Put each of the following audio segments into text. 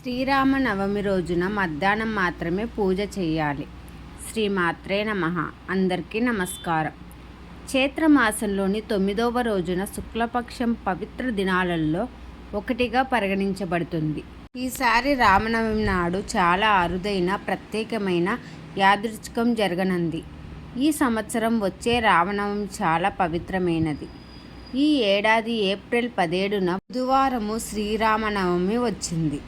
శ్రీరామనవమి రోజున మధ్యాహ్నం మాత్రమే పూజ చేయాలి. శ్రీమాత్రే నమ. అందరికీ నమస్కారం. చైత్రమాసంలోని తొమ్మిదవ రోజున శుక్లపక్షం పవిత్ర దినాలలో ఒకటిగా పరిగణించబడుతుంది. ఈసారి రామనవమి నాడు చాలా అరుదైన ప్రత్యేకమైన యాదృచ్ఛికం జరగనుంది. ఈ సంవత్సరం వచ్చే రామనవమి చాలా పవిత్రమైనది. ఈ ఏడాది ఏప్రిల్ పదిహేడున బుధవారము శ్రీరామనవమి వచ్చింది.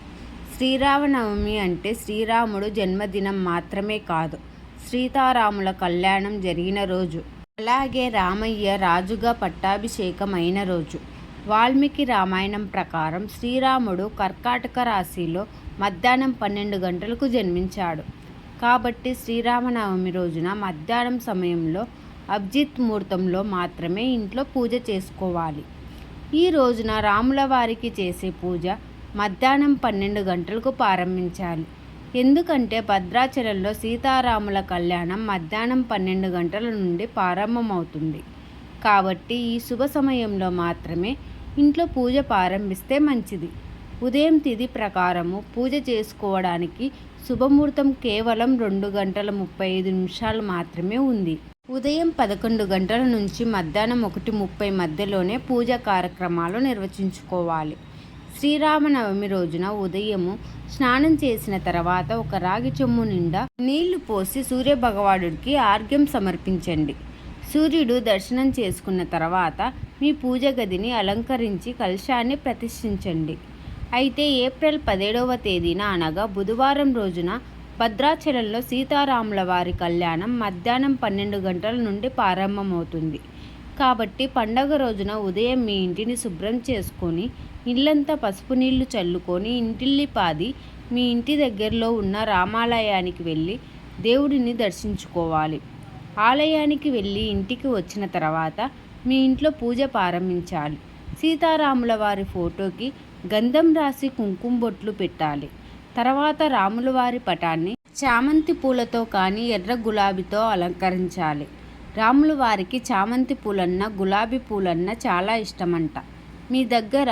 శ్రీరామనవమి అంటే శ్రీరాముడు జన్మదినం మాత్రమే కాదు సీతారాముల కళ్యాణం జరిగిన రోజు. అలాగే రామయ్య రాజుగా పట్టాభిషేకం అయిన రోజు. వాల్మీకి రామాయణం ప్రకారం శ్రీరాముడు కర్కాటక రాశిలో మధ్యాహ్నం పన్నెండు గంటలకు జన్మించాడు. కాబట్టి శ్రీరామనవమి రోజున మధ్యాహ్నం సమయంలో అభిజిత్ ముహూర్తంలో మాత్రమే ఇంట్లో పూజ చేసుకోవాలి. ఈ రోజున రాముల వారికి చేసే పూజ మధ్యాహ్నం పన్నెండు గంటలకు ప్రారంభించాలి. ఎందుకంటే భద్రాచలంలో సీతారాముల కళ్యాణం మధ్యాహ్నం పన్నెండు గంటల నుండి ప్రారంభమవుతుంది. కాబట్టి ఈ శుభ సమయంలో మాత్రమే ఇంట్లో పూజ ప్రారంభిస్తే మంచిది. ఉదయం తిథి ప్రకారము పూజ చేసుకోవడానికి శుభముహూర్తం కేవలం రెండు గంటల ముప్పై ఐదు నిమిషాలు మాత్రమే ఉంది. ఉదయం పదకొండు గంటల నుంచి మధ్యాహ్నం ఒకటి ముప్పై మధ్యలోనే పూజ కార్యక్రమాలు నిర్వచించుకోవాలి. శ్రీరామనవమి రోజున ఉదయము స్నానం చేసిన తర్వాత ఒక రాగి చెమ్ము నిండా నీళ్ళు పోసి సూర్యభగవానుడికి ఆర్ఘ్యం సమర్పించండి. సూర్యుడు దర్శనం చేసుకున్న తర్వాత మీ పూజ గదిని అలంకరించి కలశాన్ని ప్రతిష్ఠించండి. అయితే ఏప్రిల్ పదిహేడవ తేదీన అనగా బుధవారం రోజున భద్రాచలంలో సీతారాముల వారి కళ్యాణం మధ్యాహ్నం పన్నెండు గంటల నుండి ప్రారంభమవుతుంది. కాబట్టి పండగ రోజున ఉదయం మీ ఇంటిని శుభ్రం చేసుకొని ఇల్లంతా పసుపు నీళ్ళు చల్లుకొని ఇంటిల్లి పాది మీ ఇంటి దగ్గరలో ఉన్న రామాలయానికి వెళ్ళి దేవుడిని దర్శించుకోవాలి. ఆలయానికి వెళ్ళి ఇంటికి వచ్చిన తర్వాత మీ ఇంట్లో పూజ ప్రారంభించాలి. సీతారాముల వారి ఫోటోకి గంధం రాసి కుంకుమ బొట్లు పెట్టాలి. తర్వాత రాముల వారి పటాన్ని చామంతి పూలతో కానీ ఎర్ర గులాబీతో అలంకరించాలి. రాముల వారికి చామంతి పూలన్న గులాబీ పూలన్న చాలా ఇష్టమంట. మీ దగ్గర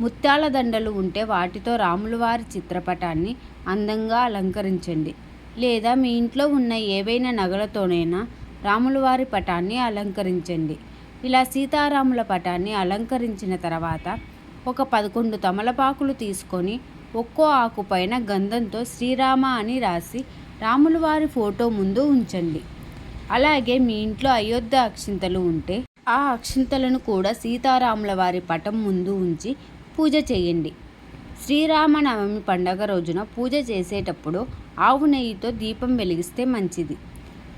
ముత్యాల దండలు ఉంటే వాటితో రాములవారి చిత్రపటాన్ని అందంగా అలంకరించండి. లేదా మీ ఇంట్లో ఉన్న ఏవైనా నగలతోనైనా రాములవారి పటాన్ని అలంకరించండి. ఇలా సీతారాముల పటాన్ని అలంకరించిన తర్వాత ఒక పదకొండు తమలపాకులు తీసుకొని ఒక్కో ఆకుపైన గంధంతో శ్రీరామ అని రాసి రాములవారి ఫోటో ముందు ఉంచండి. అలాగే మీ ఇంట్లో అయోధ్య అక్షింతలు ఉంటే ఆ అక్షింతలను కూడా సీతారాముల వారి పటం ముందు ఉంచి పూజ చేయండి. శ్రీరామనవమి పండగ రోజున పూజ చేసేటప్పుడు ఆవు నెయ్యితో దీపం వెలిగిస్తే మంచిది.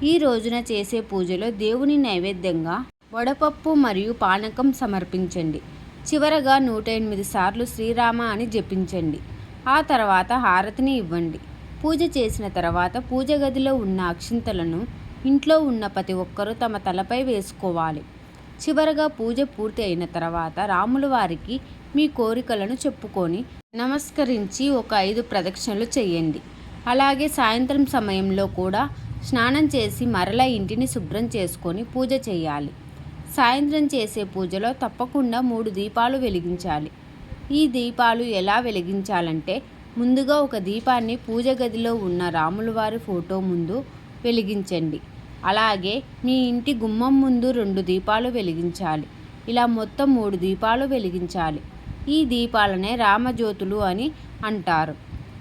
ఈ రోజున చేసే పూజలో దేవుని నైవేద్యంగా వడపప్పు మరియు పానకం సమర్పించండి. చివరగా నూట ఎనిమిది సార్లు శ్రీరామ అని జపించండి. ఆ తర్వాత హారతిని ఇవ్వండి. పూజ చేసిన తర్వాత పూజ గదిలో ఉన్న అక్షింతలను ఇంట్లో ఉన్న ప్రతి ఒక్కరూ తమ తలపై వేసుకోవాలి. చివరగా పూజ పూర్తి అయిన తర్వాత రాముల వారికి మీ కోరికలను చెప్పుకొని నమస్కరించి ఒక ఐదు ప్రదక్షిణలు చేయండి. అలాగే సాయంత్రం సమయంలో కూడా స్నానం చేసి మరల ఇంటిని శుభ్రం చేసుకొని పూజ చేయాలి. సాయంత్రం చేసే పూజలో తప్పకుండా మూడు దీపాలు వెలిగించాలి. ఈ దీపాలు ఎలా వెలిగించాలంటే ముందుగా ఒక దీపాన్ని పూజ గదిలో ఉన్న రాములవారి ఫోటో ముందు వెలిగించండి. అలాగే మీ ఇంటి గుమ్మం ముందు రెండు దీపాలు వెలిగించాలి. ఇలా మొత్తం మూడు దీపాలు వెలిగించాలి. ఈ దీపాలనే రామజ్యోతులు అని అంటారు.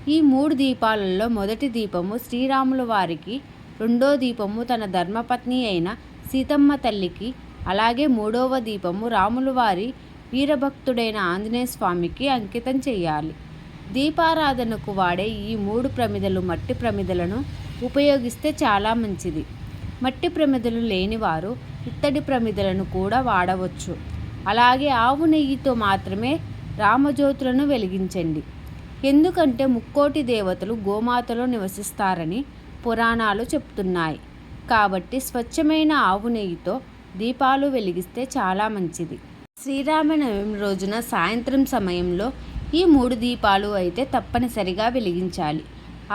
ఈ మూడు దీపాలలో మొదటి దీపము శ్రీరాముల వారికి రెండో దీపము తన ధర్మపత్ని అయిన సీతమ్మ తల్లికి అలాగే మూడవ దీపము రాముల వారి వీరభక్తుడైన ఆంజనేయ స్వామికి అంకితం చేయాలి. దీపారాధనకు వాడే ఈ మూడు ప్రమిదలు మట్టి ప్రమిదలను ఉపయోగిస్తే చాలా మంచిది. మట్టి ప్రమిదలు లేనివారు ఇత్తడి ప్రమిదలను కూడా వాడవచ్చు. అలాగే ఆవు నెయ్యితో మాత్రమే రామజ్యోతులను వెలిగించండి. ఎందుకంటే ముక్కోటి దేవతలు గోమాతలో నివసిస్తారని పురాణాలు చెప్తున్నాయి. కాబట్టి స్వచ్ఛమైన ఆవు నెయ్యితో దీపాలు వెలిగిస్తే చాలా మంచిది. శ్రీరామనవమి రోజున సాయంత్రం సమయంలో ఈ మూడు దీపాలు అయితే తప్పనిసరిగా వెలిగించాలి.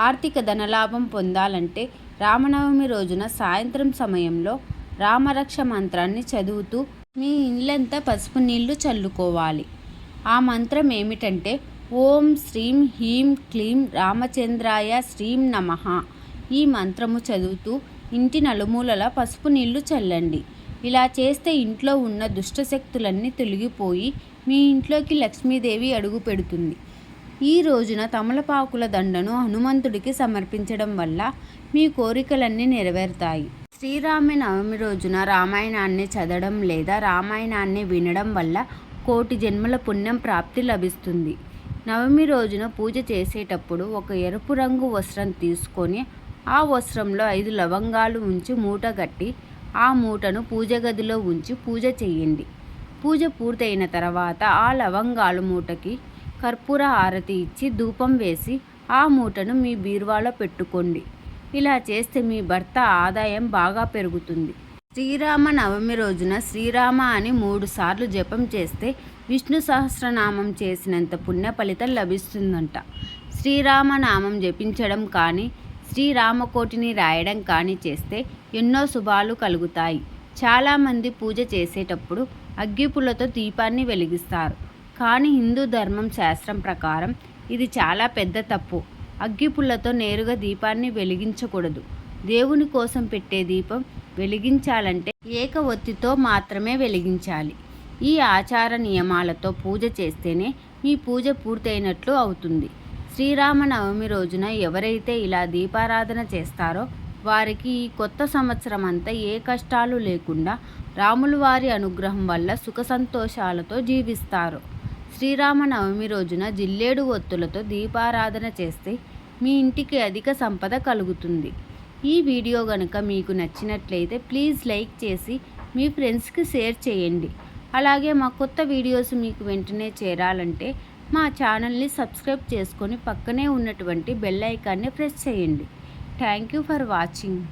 ఆర్థిక ధనలాభం పొందాలంటే రామనవమి రోజున సాయంత్రం సమయంలో రామరక్ష మంత్రాన్ని చదువుతూ మీ ఇల్లంతా పసుపు నీళ్ళు చల్లుకోవాలి. ఆ మంత్రం ఏమిటంటే ఓం శ్రీం హీం క్లీం రామచంద్రాయ శ్రీం నమః. ఈ మంత్రము చదువుతూ ఇంటి నలుమూలల పసుపు నీళ్ళు చల్లండి. ఇలా చేస్తే ఇంట్లో ఉన్న దుష్టశక్తులన్నీ తొలగిపోయి మీ ఇంట్లోకి లక్ష్మీదేవి అడుగు పెడుతుంది. ఈ రోజున తమలపాకుల దండను హనుమంతుడికి సమర్పించడం వల్ల మీ కోరికలన్నీ నెరవేరుతాయి. శ్రీరామ నవమి రోజున రామాయణాన్ని చదవడం లేదా రామాయణాన్ని వినడం వల్ల కోటి జన్మల పుణ్యం ప్రాప్తి లభిస్తుంది. నవమి రోజున పూజ చేసేటప్పుడు ఒక ఎరుపు రంగు వస్త్రం తీసుకొని ఆ వస్త్రంలో ఐదు లవంగాలు ఉంచి మూట కట్టి ఆ మూటను పూజ గదిలో ఉంచి పూజ చేయండి. పూజ పూర్తయిన తర్వాత ఆ లవంగాలు మూటకి కర్పూర హారతి ఇచ్చి ధూపం వేసి ఆ మూటను మీ బీరువాలో పెట్టుకోండి. ఇలా చేస్తే మీ భర్త ఆదాయం బాగా పెరుగుతుంది. శ్రీరామ నవమి రోజున శ్రీరామ అని మూడు సార్లు జపం చేస్తే విష్ణు సహస్రనామం చేసినంత పుణ్య ఫలితం లభిస్తుందంట. శ్రీరామ నామం జపించడం కానీ శ్రీరామకోటిని రాయడం కానీ చేస్తే ఎన్నో శుభాలు కలుగుతాయి. చాలామంది పూజ చేసేటప్పుడు అగ్గిపులతో దీపాన్ని వెలిగిస్తారు. కానీ హిందూ ధర్మం శాస్త్రం ప్రకారం ఇది చాలా పెద్ద తప్పు. అగ్గిపుల్లతో నేరుగా దీపాన్ని వెలిగించకూడదు. దేవుని కోసం పెట్టే దీపం వెలిగించాలంటే ఏక ఒత్తితో మాత్రమే వెలిగించాలి. ఈ ఆచార నియమాలతో పూజ చేస్తేనే మీ పూజ పూర్తయినట్లు అవుతుంది. శ్రీరామనవమి రోజున ఎవరైతే ఇలా దీపారాధన చేస్తారో వారికి ఈ కొత్త సంవత్సరం అంతా ఏ కష్టాలు లేకుండా రాములు వారి అనుగ్రహం వల్ల సుఖ సంతోషాలతో జీవిస్తారు. శ్రీరామనవమి రోజున జిల్లేడు ఒత్తులతో దీపారాధన చేస్తే మీ ఇంటికి అధిక సంపద కలుగుతుంది. ఈ వీడియో కనుక మీకు నచ్చినట్లయితే ప్లీజ్ లైక్ చేసి మీ ఫ్రెండ్స్కి షేర్ చేయండి. అలాగే మా కొత్త వీడియోస్ మీకు వెంటనే చేరాలంటే మా ఛానల్ని సబ్స్క్రైబ్ చేసుకొని పక్కనే ఉన్నటువంటి బెల్ ఐకాన్ని ప్రెస్ చేయండి. Thank you for watching.